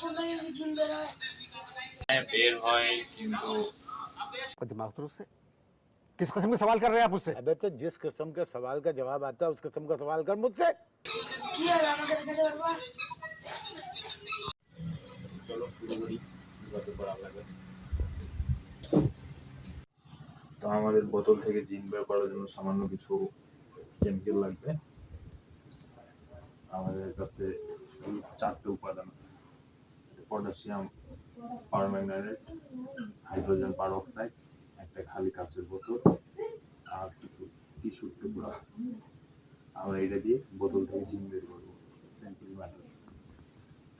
বোতল থেকে কি জিন বের হয় হ্যাঁ, বের হয় কিন্তু आपका दिमाग दुरुस्त है किस किस्म के सवाल कर रहे हैं आप मुझसे अबे तो जिस किस्म के सवाल का जवाब आता है उस किस्म का सवाल कर मुझसे কি হবে আমাকে দেখাতে পারবা চলো শুরু করি যত করা লাগে তো আমাদের বোতল থেকে জিন বের করার জন্য সামান্য কিছু কেমিক্যাল লাগবে আমাদের কাছে এই চারটে উপাদান আছে পটাশিয়াম পারম্যাঙ্গানেট হাইড্রোজেন পারঅক্সাইড একটা খালি কাঁচের বোতল, আর কিছু টিস্যুর টুকরা। আমরা এটা দিয়ে বোতল থেকে জিন বের করব সিম্পল ম্যাটার।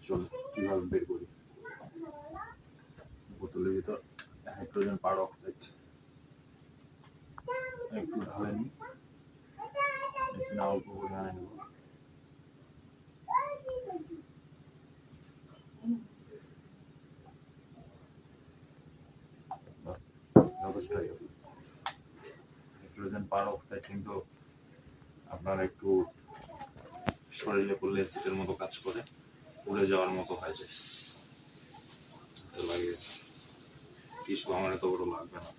চলো কীভাবে বের করি? বোতলের ভিতর হাইড্রোজেন পারঅক্সাইড একটু ঢালে নিই। অল্প পরিমাণে নেব। কিন্তু আপনার একটু শরীরে পড়লে অ্যাসিডের মতো কাজ করে যাওয়ার মতো হয়ে যায়। টিস্যু আমার এত বড় লাগবে না।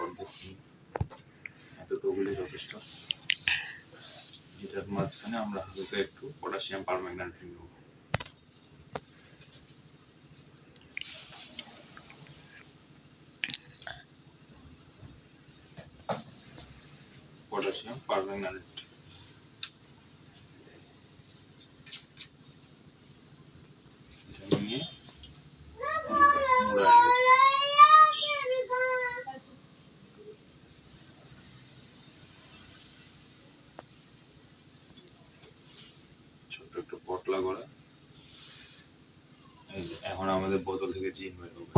অর্ধেক এতটুকুলি যথেষ্ট। এটার মাঝখানে আমরা হালকা একটু পটাশিয়াম পারম্যাঙ্গানেট নেব। এটা নিয়ে ছোট্ট করে। এখন আমাদের বোতল থেকে জিন বের হবে।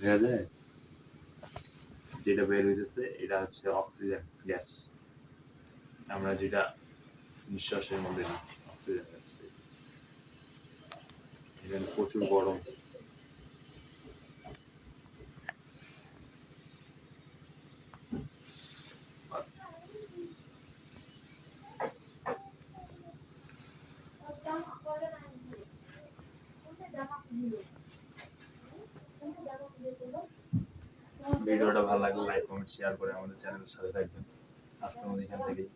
দেখা যায়? যেটা বের হইতেছে, এটা হচ্ছে অক্সিজেন গ্যাস। আমরা যেটা নিঃশ্বাসের মধ্যে অক্সিজেন গ্যাস। এখানে প্রচুর গরম। বাস। ভিডিওটা ভালো লাগলে লাইক কমেন্ট শেয়ার করে আমাদের চ্যানেলের সাথে থাকবেন আজকের মতো এখান থেকেই।